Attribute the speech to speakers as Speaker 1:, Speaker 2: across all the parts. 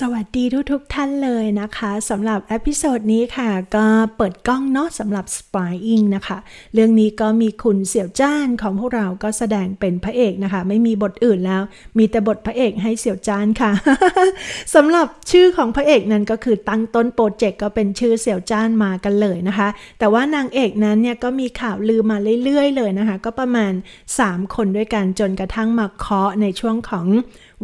Speaker 1: สวัสดีทุกทุกท่านเลยนะคะสำหรับเอพิโซดนี้ค่ะ ก็เปิดกล้องเนาะสำหรับ Spying นะคะ เรื่องนี้ก็มีคุณเสี่ยวจ้านของพวกเราก็แสดงเป็นพระเอกนะคะ ไม่มีบทอื่นแล้ว มีแต่บทพระเอกให้เสี่ยวจ้านค่ะสำหรับชื่อของพระเอกนั้นก็คือตั้งต้นโปรเจกต์ก็เป็นชื่อเสี่ยวจ้านมากันเลยนะคะ แต่ว่านางเอกนั้นเนี่ยก็มีข่าวลือมาเรื่อยๆ เลยนะคะ ก็ประมาณ 3 คนด้วยกันจนกระทั่งมาเคาะในช่วงของ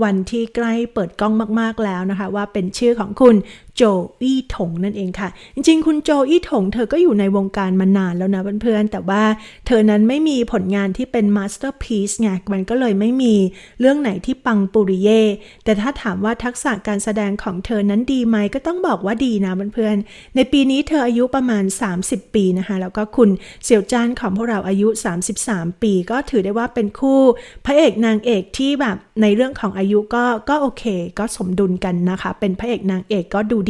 Speaker 1: วันที่ใกล้เปิดกล้องมากๆแล้วนะคะว่าเป็นชื่อของคุณ โจอี้ถงนั่นเองค่ะ จริงๆ คุณโจอี้ถงเธอก็อยู่ในวงการมานานแล้วนะเพื่อนๆ แต่ว่าเธอนั้นไม่มีผลงานที่เป็นมาสเตอร์พีซไงมันก็เลยไม่มีเรื่องไหนที่ปังปุริเย่แต่ถ้าถามว่าทักษะการแสดงของเธอนั้นดีไหมก็ต้องบอกว่าดีนะเพื่อนๆ ในปีนี้เธออายุประมาณ 30 ปีนะคะ แล้วก็คุณเสี่ยวจ้านของพวกเราอายุ 33 ปี ก็ถือได้ว่าเป็นคู่พระเอกนางเอกที่แบบในเรื่องของอายุก็ก็โอเค ก็สมดุลกันนะคะ เป็นพระเอกนางเอกก็ดูดี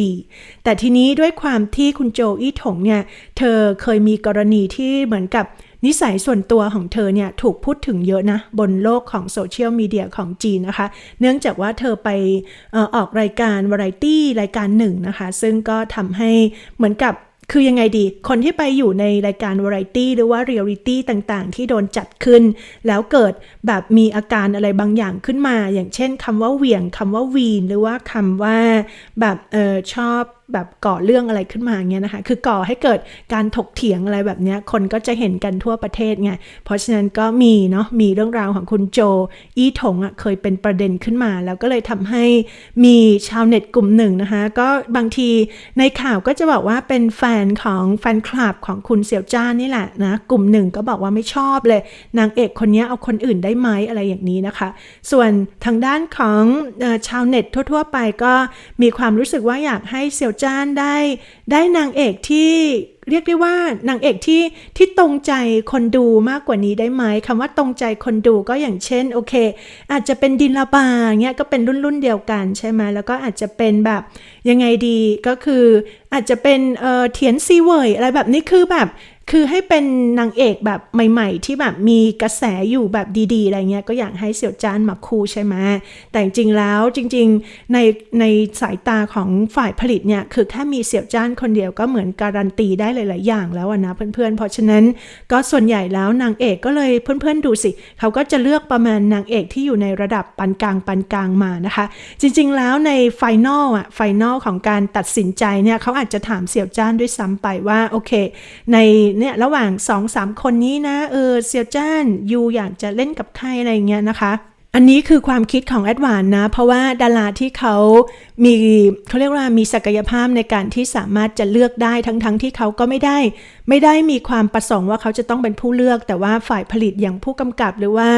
Speaker 1: แต่ทีนี้ด้วยความที่คุณโจอี้ถงเนี่ยเธอเคยมีกรณีที่เหมือนกับนิสัยส่วนตัวของเธอเนี่ยถูกพูดถึงเยอะนะ บนโลกของโซเชียลมีเดียของจีนนะคะ เนื่องจากว่าเธอไปอออกรายการวาไรตี้รายการหนึ่งนะคะ ซึ่งก็ทำให้เหมือนกับ คือยังไงดี คนที่ไปอยู่ในรายการวาไรตี้หรือว่าเรียลิตี้ต่างๆ ที่โดนจัดขึ้น แล้วเกิดแบบมีอาการอะไรบางอย่างขึ้นมา อย่างเช่นคำว่าเหวี่ยงคำว่าวีน หรือว่าคำว่าแบบเออชอบ แบบก่อเรื่องอะไรขึ้นมาเงี้ยนะคะ คือก่อให้เกิดการถกเถียงอะไรแบบเนี้ย คนก็จะเห็นกันทั่วประเทศไง เพราะฉะนั้นก็มีเนาะ มีเรื่องราวของคุณโจ อีถงอะ่ะเคยเป็นประเด็นขึ้นมา แล้วก็เลยทำให้มีชาวเน็ตกลุ่มหนึ่งนะคะ ก็บางทีในข่าวก็จะบอกว่าเป็นแฟนของแฟนคลับของคุณเสี่ยวจ้านนี่แหละนะ กลุ่มหนึ่งก็บอกว่าไม่ชอบเลย นางเอกคนนี้เอาคนอื่นได้ไหมอะไรอย่างนี้นะคะ ส่วนทางด้านของชาวเน็ตทั่ว ๆ ไปก็มีความรู้สึกว่าอยากให้เสี่ยวจ้านได้ ได้นางเอกที่เรียกได้ว่านางเอกที่ที่ตรงใจคนดูมากกว่านี้ได้ไหมคำว่าตรงใจคนดูก็อย่างเช่นโอเค อาจจะเป็นดินละบาเงี้ยก็เป็นรุ่นรุ่นเดียวกันใช่ไหมแล้วก็อาจจะเป็นแบบยังไงดีก็คืออาจจะเป็นเอ่อเทียนซีเวยอะไรแบบนี้คือแบบ คือให้เป็นนางเอกแบบใหม่ ๆ ที่แบบมีกระแสอยู่แบบดีๆ อะไรเงี้ยก็อยากให้เสี่ยวจานมาคู่ใช่ไหมแต่จริงๆแล้วจริง ๆ ในในสายตาของฝ่ายผลิตเนี่ยคือแค่มีเสี่ยวจานคนเดียวก็เหมือนการันตีได้หลายๆอย่างแล้วนะเพื่อนๆ เพราะฉะนั้นก็ส่วนใหญ่แล้วนางเอกก็เลยเพื่อนๆดูสิ เขาก็จะเลือกประมาณนางเอกที่อยู่ในระดับปานกลางปานกลางมานะคะ จริงๆแล้วในไฟนอลอะไฟนอลของการตัดสินใจเนี่ยเขาอาจจะถามเสี่ยวจ้านด้วยซ้ำไปว่าโอเคในเนี่ยระหว่าง2อสามคนนี้นะเออเซียวจ้านยูอยากจะเล่นกับใครอะไรเงี้ยนะคะ อันนี้คือความคิดของแอดวานนะ เพราะว่าดาราที่เขามีเขาเรียกว่ามีศักยภาพในการที่สามารถจะเลือกได้ทั้งๆทที่เขาก็ไม่ได้ ไม่ได้มีความประสงค์ว่าเขาจะต้องเป็นผู้เลือก แต่ว่าฝ่ายผลิตอย่างผู้กำกับหรือว่า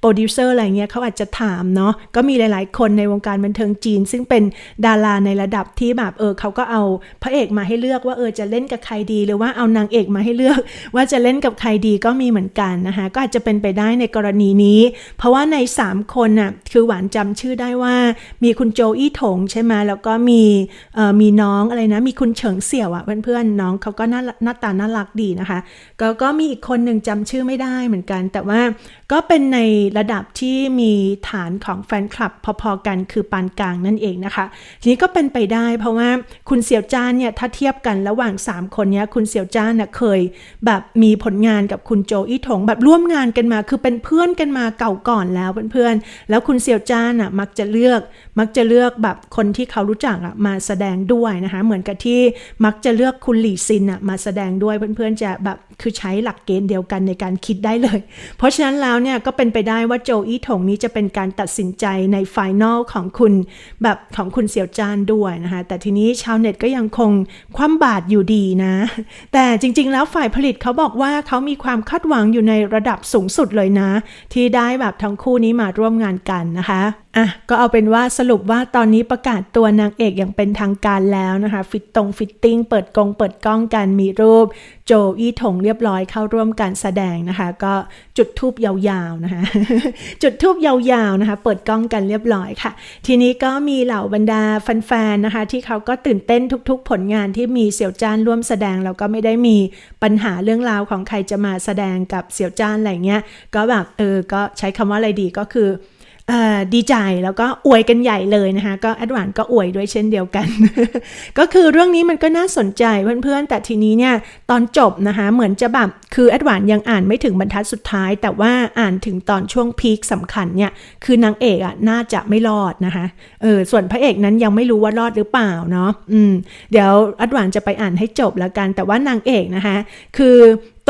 Speaker 1: โปรดิวเซอร์อะไรเงี้ยเขาอาจจะถามเนาะก็มีหลาย ๆ คนในวงการบันเทิงจีน ซึ่งเป็นดาราในระดับที่แบบเออเขาก็เอาพระเอกมาให้เลือกว่าเออจะเล่นกับใครดี หรือว่าเอานางเอกมาให้เลือก ว่าจะเล่นกับใครดีก็มีเหมือนกันนะคะก็อาจจะเป็นไปได้ในกรณีนี้ เพราะว่าใน 3 คนน่ะคือหวานจำชื่อได้ว่า มีคุณโจอี้ถงใช่ไหมแล้วก็มีเอ่อมีน้องอะไรนะมีคุณเฉิงเสี่ยวอะเพื่อนๆน้องเขาก็น่าหน้าตาน่ารักดีนะคะ ก็ก็มีอีกคนหนึ่งจำชื่อไม่ได้เหมือนกัน แต่ว่าก็เป็นในระดับที่มีฐานของแฟนคลับพอๆกันคือปานกลางนั่นเองนะคะ ทีนี้ก็เป็นไปได้เพราะว่าคุณเสี่ยวจ้านเนี่ยถ้าเทียบกันระหว่าง 3 คนเนี้ยคุณเสี่ยวจ้านน่ะเคยแบบมีผลงานกับคุณโจอี้ถงแบบร่วมงานกันมา คือเป็นเพื่อนกันมาเก่าก่อนแล้วเพื่อนๆแล้วคุณเสี่ยวจ้านอะมักจะเลือกมักจะเลือกแบบคนที่เขารู้จักอะมาแสดงด้วยนะคะเหมือนกับที่มักจะเลือกคุณหลี่ซินอะมาแสดงด้วยเพื่อนๆจะแบบคือใช้หลักเกณฑ์เดียวกันในการคิดได้เลย เพราะฉะนั้นแล้วเนี่ยก็เป็นไปได้ว่าโจอี้ถงนี้จะเป็นการตัดสินใจในไฟนอลของคุณแบบของคุณเสี่ยวจานด้วยนะคะแต่ทีนี้ชาวเน็ตก็ยังคงคว่ำบาตรอยู่ดีนะ แต่จริงๆแล้วฝ่ายผลิตเขาบอกว่าเขามีความคาดหวังอยู่ในระดับสูงสุดเลยนะ ที่ได้แบบทั้งคู่นี้มาร่วมงานกันนะคะอะก็เอาเป็นว่าสรุปว่าตอนนี้ประกาศตัวนางเอกอย่างเป็นทางการแล้วนะคะ ฟิตตรงฟิตติ้งเปิดกองเปิดกล้องกันมีรูป โจอี้ถงเรียบร้อยเข้าร่วมการแสดงนะคะ ก็จุดทูบยาวๆนะคะจุดทูบยาวๆนะคะ เปิดกล้องกันเรียบร้อยค่ะ ทีนี้ก็มีเหล่าบรรดาแฟนๆนะคะ ที่เขาก็ตื่นเต้นทุกๆ ผลงานที่มีเสี่ยวจ้านร่วมแสดงแล้วก็ไม่ได้มีปัญหาเรื่องราวของใครจะมาแสดงกับเสี่ยวจ้านอะไรเงี้ยก็แบบเออก็ใช้คำว่าอะไรดีก็คือ ดีใจแล้วก็อวยกันใหญ่เลยนะคะก็แอดวานก็อวยด้วยเช่นเดียวกัน ก็คือเรื่องนี้มันก็น่าสนใจเพื่อนๆ แต่ทีนี้เนี่ยตอนจบนะคะเหมือนจะแบบคือแอดวานยังอ่านไม่ถึงบรรทัดสุดท้าย แต่ว่าอ่านถึงตอนช่วงพีคสำคัญเนี่ยคือนางเอกอะน่าจะไม่รอดนะคะเออส่วนพระเอกนั้นยังไม่รู้ว่ารอดหรือเปล่าเนาะอืมเดี๋ยวแอดวานจะไปอ่านให้จบแล้วกัน แต่ว่านางเอกนะคะคือ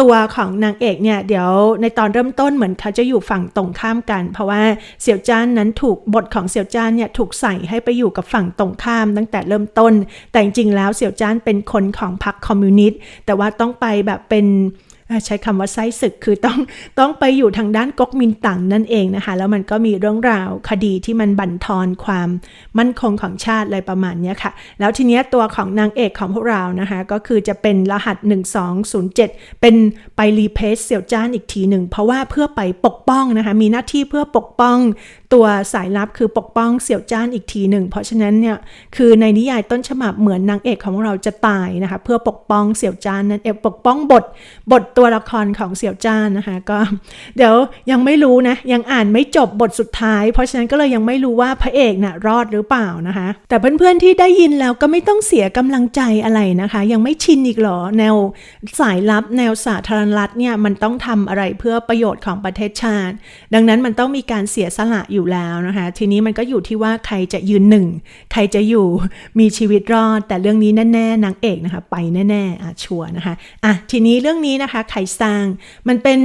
Speaker 1: ตัวของนางเอกเนี่ยเดี๋ยวในตอนเริ่มต้นเหมือนเขาจะอยู่ฝั่งตรงข้ามกัน เพราะว่าเสี่ยวจ้านนั้นถูกบทของเสี่ยวจ้านเนี่ยถูกใส่ให้ไปอยู่กับฝั่งตรงข้ามตั้งแต่เริ่มต้น แต่จริงๆแล้วเสี่ยวจ้านเป็นคนของพรรคคอมมิวนิสต์แต่ว่าต้องไปแบบเป็น ใช้คำว่าไส้ศึกคือต้องต้องไปอยู่ทางด้านก๊กมินตั๋งนั่นเองนะคะ แล้วมันก็มีเรื่องราวคดีที่มันบั่นทอนความมั่นคงของชาติอะไรประมาณนี้ค่ะ แล้วทีเนี้ยตัวของนางเอกของพวกเรานะคะ ก็คือจะเป็นรหัส 1207 เป็นไปรีเพสเสี่ยวจ้านอีกทีหนึ่ง เพราะว่าเพื่อไปปกป้องนะคะ มีหน้าที่เพื่อปกป้อง ตัวสายลับคือปกป้องเสี่ยวจ้านอีกทีหนึ่ง เพราะฉะนั้นเนี่ยคือในนิยายต้นฉบับเหมือนนางเอกของเราจะตายนะคะเพื่อปกป้องเสี่ยวจ้านนั่นเองปกป้องบทบทตัวละครของเสี่ยวจ้านนะคะก็เดี๋ยวยังไม่รู้นะยังอ่านไม่จบบทสุดท้าย เพราะฉะนั้นก็เลยยังไม่รู้ว่าพระเอกน่ะรอดหรือเปล่านะคะ แต่เพื่อนๆที่ได้ยินแล้วก็ไม่ต้องเสียกำลังใจอะไรนะคะ ยังไม่ชินอีกหรอแนวสายลับแนวสาธารณรัฐเนี่ยมันต้องทำอะไรเพื่อประโยชน์ของประเทศชาติ ดังนั้นมันต้องมีการเสียสละอยูู่่แล้วนะคะ ทีนี้มันก็อยู่ที่ว่าใครจะยืนหนึ่ง ใครจะอยู่มีชีวิตรอด แต่เรื่องนี้แน่ๆนางเอกนะคะ ไปแน่ๆอะชัวนะคะอะทีนี้เรื่องนี้นะคะใครสร้างมันเป็น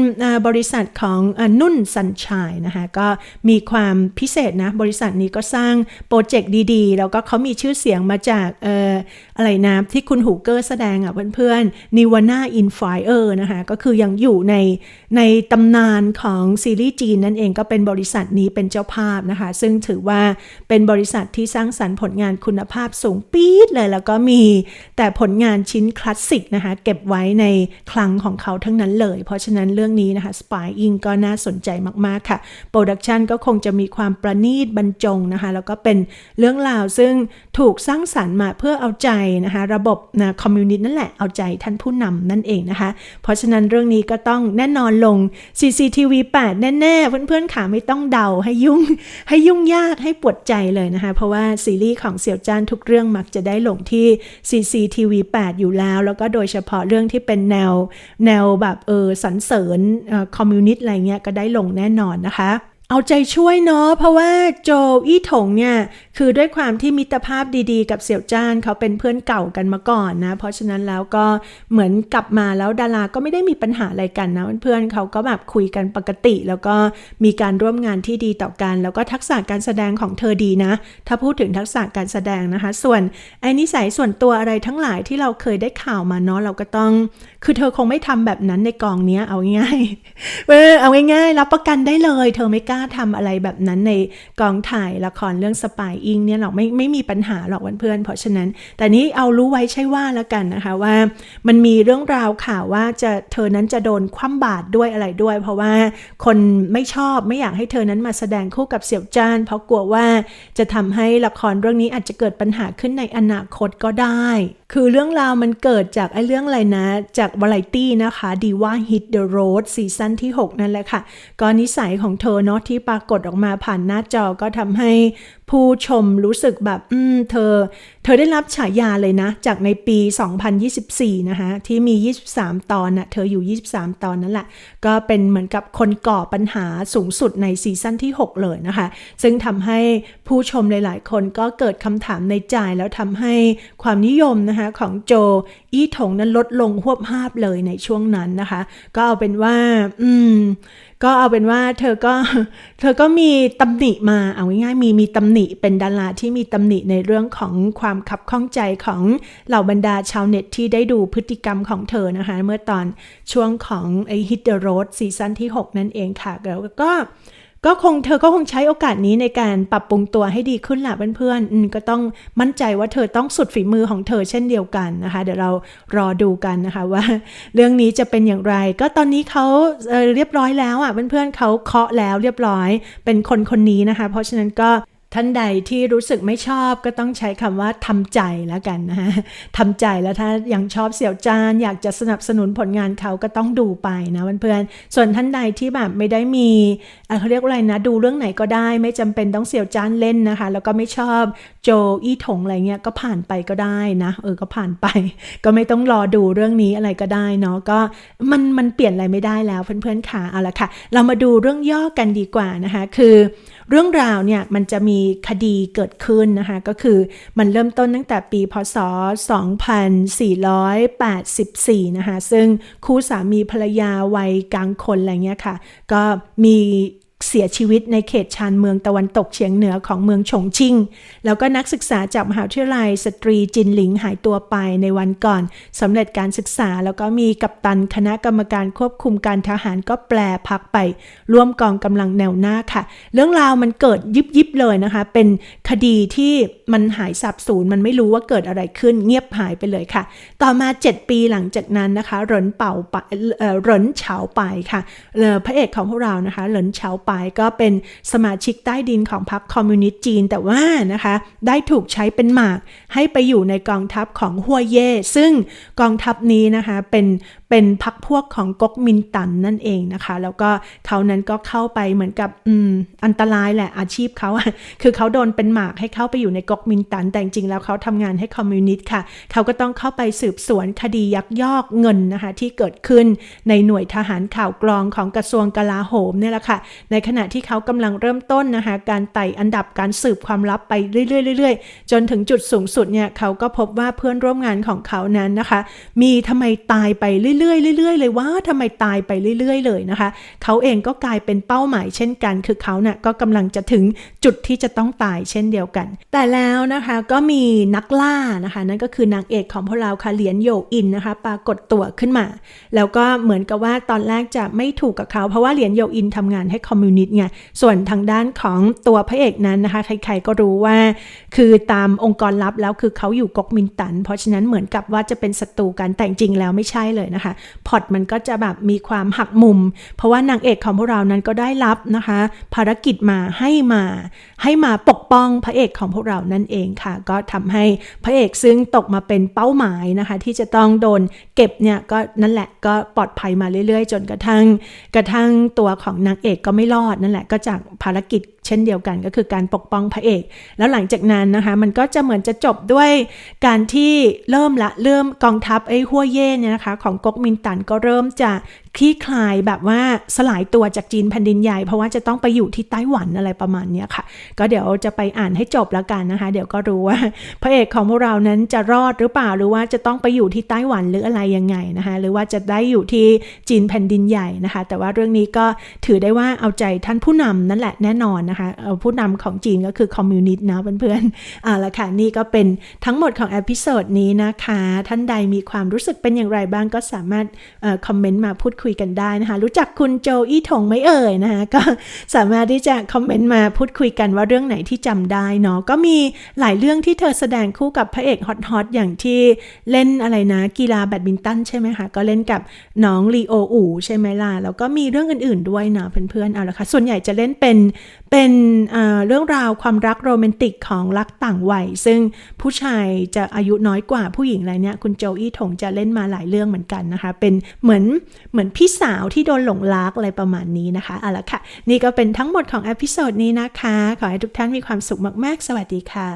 Speaker 1: บริษัทของนุ่นสัญชัยนะคะ ก็มีความพิเศษนะ บริษัทนี้ก็สร้างโปรเจกต์ดีๆ แล้วก็เขามีชื่อเสียงมาจากเอ่ออะไรนะที่คุณหูเกอร์แสดงอะเพื่อนๆนิวาน่าอินไฟเออร์นะคะ ก็คือยังอยู่ในในตำนานของซีรีส์จีนนั่นเองก็เป็นบริษัทนี้เป็นเจ้าภาพนะคะ ซึ่งถือว่าเป็นบริษัทที่สร้างสรรค์ผลงานคุณภาพสูงปี๊ดเลย แล้วก็มีแต่ผลงานชิ้นคลาสสิกนะคะ เก็บไว้ในคลังของเขาทั้งนั้นเลย เพราะฉะนั้นเรื่องนี้นะคะ Spying ก็น่าสนใจมาก ๆ ค่ะ โปรดักชันก็คงจะมีความประณีตบรรจงนะคะ แล้วก็เป็นเรื่องราวซึ่งถูกสร้างสรรค์มาเพื่อเอาใจนะคะ ระบบนะคอมมิวนิสต์นั่นแหละเอาใจท่านผู้นำนั่นเองนะคะ เพราะฉะนั้นเรื่องนี้ก็ต้องแน่นอนลง CCTV 8 แน่ ๆ เพื่อนๆขาไม่ต้องเดาให้ยุ่งให้ยุ่งยากให้ปวดใจเลยนะคะ เพราะว่าซีรีส์ของเสี่ยวจ้านทุกเรื่องมักจะได้ลงที่ CCTV 8 อยู่แล้ว แล้วก็โดยเฉพาะเรื่องที่เป็นแนว แนวแบบเออสรรเสริญคอมมิวนิสต์อะไรเงี้ยก็ได้ลงแน่นอนนะคะ เอาใจช่วยเนาะเพราะว่าโจอี้ถงเนี่ย คือด้วยความที่มิตรภาพดีๆ กับเสี่ยวจ้านเขาเป็นเพื่อนเก่ากันมาก่อนนะ เพราะฉะนั้นแล้วก็เหมือนกลับมาแล้วดาราก็ไม่ได้มีปัญหาอะไรกันนะ เพื่อนๆเขาก็แบบคุยกันปกติ แล้วก็มีการร่วมงานที่ดีต่อกัน แล้วก็ทักษะการแสดงของเธอดีนะ ถ้าพูดถึงทักษะการแสดงนะคะ ส่วนไอ้นิสัยส่วนตัวอะไรทั้งหลายที่เราเคยได้ข่าวมาเนาะเราก็ต้อง คือเธอคงไม่ทำแบบนั้นในกองเนี้ยเอาง่ายเออเอาง่ายๆรับประกันได้เลย เธอไม่กล้าทำอะไรแบบนั้นในกองถ่ายละครเรื่องสปายอิงเนี่ยหรอกไม่ไม่มีปัญหาหรอกเพื่อนๆเพราะฉะนั้น แต่นี้เอารู้ไว้ใช่ว่าแล้วกันนะคะว่า มันมีเรื่องราวข่าวว่าจะเธอนั้นจะโดนคว่ำบาตรด้วยอะไรด้วย เพราะว่าคนไม่ชอบไม่อยากให้เธอนั้นมาแสดงคู่กับเสี่ยวจ้าน เพราะกลัวว่าจะทำให้ละครเรื่องนี้อาจจะเกิดปัญหาขึ้นในอนาคตก็ได้คือเรื่องราวมันเกิดจากไอ้เรื่องอะไรนะ จากวาไรตี้นะคะดีว่า Hit the Road ซีซั่นที่ 6 นั่นแหละค่ะก็นิสัยของเธอเนาะที่ปรากฏออกมาผ่านหน้าจอก็ทำให้ผู้ชมรู้สึกแบบ อืม เธอ เธอได้รับฉายาเลยนะ จากในปี 2024 นะคะ ที่มี 23 ตอนนะ่ะ เธออยู่ 23 ตอนนั่นแหละ ก็เป็นเหมือนกับคนก่อปัญหาสูงสุดในซีซั่นที่ 6 เลยนะคะ ซึ่งทำให้ผู้ชมหลาย ๆ คนก็เกิดคำถามในใจแล้วทำให้ความนิยมนะคะของโจอี้ถงนั้นลดลงหวบภาพเลยในช่วงนั้นนะคะ ก็เอาเป็นว่า อืม ก็เอาเป็นว่าเธอก็เธอก็มีตำหนิมาเอาง่ายๆมีมีตำหนิเป็นดาราที่มีตำหนิในเรื่องของความขับข้องใจของเหล่าบรรดาชาวเน็ตที่ได้ดูพฤติกรรมของเธอนะคะ เมื่อตอนช่วงของไอฮิตเดอร์โรดซีซั่นที่ 6 นั่นเองค่ะแล้วก็ ก็คงเธอก็คงใช้โอกาสนี้ในการปรับปรุงตัวให้ดีขึ้นแหละเพื่อนๆก็ต้องมั่นใจว่าเธอต้องสุดฝีมือของเธอเช่นเดียวกันนะคะ เดี๋ยวเรารอดูกันนะคะว่า เรื่องนี้จะเป็นอย่างไร ก็ตอนนี้เขาเเรียบร้อยแล้วอะเพื่อนๆเขาเคาะแล้วเรียบร้อยเป็นคนคนนี้นะคะ เพราะฉะนั้นก็ ท่านใดที่รู้สึกไม่ชอบก็ต้องใช้คำว่าทำใจแล้วกันนะฮะทำใจแล้วถ้ายังชอบเสี่ยวจานอยากจะสนับสนุนผลงานเขาก็ต้องดูไปนะเพื่อนๆส่วนท่านใดที่แบบไม่ได้มีเขาเรียกว่าอะไรนะ ดูเรื่องไหนก็ได้ ไม่จำเป็นต้องเสี่ยวจานเล่นนะคะ แล้วก็ไม่ชอบโจอี้ถงอะไรเงี้ยก็ผ่านไปก็ได้นะ เออก็ผ่านไป ก็ไม่ต้องรอดูเรื่องนี้อะไรก็ได้เนาะก็มันมันเปลี่ยนอะไรไม่ได้แล้วเพื่อนๆค่ะเอาละค่ะ เรามาดูเรื่องย่อกันดีกว่านะคะ คือ เรื่องราวเนี่ยมันจะมีคดีเกิดขึ้นนะคะ ก็คือมันเริ่มต้นตั้งแต่ปีพศ 2484 นะคะ ซึ่งคู่สามีภรรยาวัยกลางคนอะไรเงี้ยค่ะ ก็มี เสียชีวิตในเขตชานเมืองตะวันตกเฉียงเหนือของเมืองฉงชิ่งแล้วก็นักศึกษาจากมหาวิทยาลัยสตรีจินหลิงหายตัวไปในวันก่อนสำเร็จการศึกษาแล้วก็มีกัปตันคณะกรรมการควบคุมการทหารก็แปลพักไป ร่วมกองกำลังแนวหน้าค่ะ เรื่องราวมันเกิดยิบยิบๆเลยนะคะ เป็นคดีที่มันหายสับสูญมันไม่รู้ว่าเกิดอะไรขึ้นเงียบหายไปเลยค่ะ ต่อมา 7 ปีหลังจากนั้นนะคะเหรินเป่าไปเอ่อหรินเฉาไปค่ะพระเอกของพวกเรานะคะเหรินเฉาไปก็เป็นสมาชิกใต้ดินของพรรคคอมมิวนิสต์จีน แต่ว่านะคะ ได้ถูกใช้เป็นหมากให้ไปอยู่ในกองทัพของฮัวเย่ซึ่งกองทัพนี้นะคะเป็นเป็นพักพวกของก๊กมินตันนั่นเองนะคะ แล้วก็เขานั้นก็เข้าไปเหมือนกับอืมอันตรายแหละอาชีพเขาคือเขาโดนเป็นหมากให้เข้าไปอยู่ในก๊กมินตัน แต่จริงๆแล้วเขาทำงานให้คอมมิวนิสต์ค่ะ เขาก็ต้องเข้าไปสืบสวนคดียักยอกเงินนะคะที่เกิดขึ้นในหน่วยทหารข่าวกรองของกระทรวงกลาโหมเนี่ยแหละค่ะ ในขณะที่เขากำลังเริ่มต้นนะคะการไต่อันดับการสืบความลับไปเรื่อยๆ จนถึงจุดสูงสุดเนี่ยเขาก็พบว่าเพื่อนร่วมงานของเขานั้นนะคะ มีทำไมตายไปเรื่อยๆเรื่อยๆเลยว่าทำไมตายไปเรื่อย ๆ เลยนะคะ เขาเองก็กลายเป็นเป้าหมายเช่นกัน คือเขาเนี่ยก็กำลังจะถึงจุดที่จะต้องตายเช่นเดียวกัน แต่แล้วนะคะก็มีนักล่านะคะ นั่นก็คือนางเอกของพวกเราค่ะเหรียญโยอินนะคะ ปรากฏตัวขึ้นมา แล้วก็เหมือนกับว่าตอนแรกจะไม่ถูกกับเขา เพราะว่าเหรียญโยอินทำงานให้คอมมิวนิสต์ไงส่วนทางด้านของตัวพระเอกนั้นนะคะ ใครๆก็รู้ว่า คือตามองค์กรลับแล้วคือเขาอยู่ก๊กมินตั๋นเพราะฉะนั้นเหมือนกับว่าจะเป็นศัตรูกันแต่จริงแล้วไม่ใช่เลยนะคะพล็อตมันก็จะแบบมีความหักมุม เพราะว่านางเอกของพวกเรานั้นก็ได้รับนะคะ ภารกิจมาให้มา ให้มาปกป้องพระเอกของพวกเรานั่นเองค่ะ ก็ทำให้พระเอกซึ่งตกมาเป็นเป้าหมายนะคะ ที่จะต้องโดนเก็บเนี่ยก็นั่นแหละก็ปลอดภัยมาเรื่อยๆ จนกระทั่ง กระทั่งตัวของนางเอกก็ไม่รอดนั่นแหละก็จากภารกิจ เช่นเดียวกันก็คือการปกป้องพระเอก แล้วหลังจากนั้นนะคะ มันก็จะเหมือนจะจบด้วยการที่เริ่มละเริ่มกองทัพไอ้หัวเย่เนี่ยนะคะ ของก๊กมินตั๋นก็เริ่มจะคลี่คลายแบบว่าสลายตัวจากจีนแผ่นดินใหญ่ เพราะว่าจะต้องไปอยู่ที่ไต้หวันอะไรประมาณเนี้ยค่ะ ก็เดี๋ยวจะไปอ่านให้จบแล้วกันนะคะ เดี๋ยวก็รู้ว่า พระเอกของพวกเรานั้นจะรอดหรือเปล่าหรือว่าจะต้องไปอยู่ที่ไต้หวันหรืออะไรยังไงนะคะ หรือว่าจะได้อยู่ที่จีนแผ่นดินใหญ่นะคะ แต่ว่าเรื่องนี้ก็ถือได้ว่าเอาใจท่านผู้นำนั่นแหละแน่นอนนะคะเอาผู้นำของจีนก็คือคอมมิวนิสต์นะเพื่อนๆเอาละค่ะนี่ก็เป็นทั้งหมดของเอพิโซดนี้นะคะ ท่านใดมีความรู้สึกเป็นอย่างไรบ้างก็สามารถคอมเมนต์มาพูดคุยกันได้นะคะ รู้จักคุณโจอี้ถงไหมเอ่ยนะคะก็สามารถที่จะคอมเมนต์มาพูดคุยกันว่าเรื่องไหนที่จำได้เนาะก็มีหลายเรื่องที่เธอแสดงคู่กับพระเอกฮอตๆอย่างที่เล่นอะไรนะ กีฬาแบดมินตันใช่ไหมคะก็เล่นกับน้องลีโออูใช่ไหมล่ะแล้วก็มีเรื่องอื่นๆด้วยนะเพื่อนๆเอาละค่ะส่วนใหญ่จะเล่นเป็นเป็นเป็นเรื่องราวความรักโรแมนติกของรักต่างวัย ซึ่งผู้ชายจะอายุน้อยกว่าผู้หญิงอะไรเนี่ยคุณโจอี้ถงจะเล่นมาหลายเรื่องเหมือนกันนะคะ เป็นเหมือนเหมือนพี่สาวที่โดนหลงรักอะไรประมาณนี้นะคะเอาละค่ะ นี่ก็เป็นทั้งหมดของอพิโซดนี้นะคะ ขอให้ทุกท่านมีความสุขมาก ๆ สวัสดีค่ะ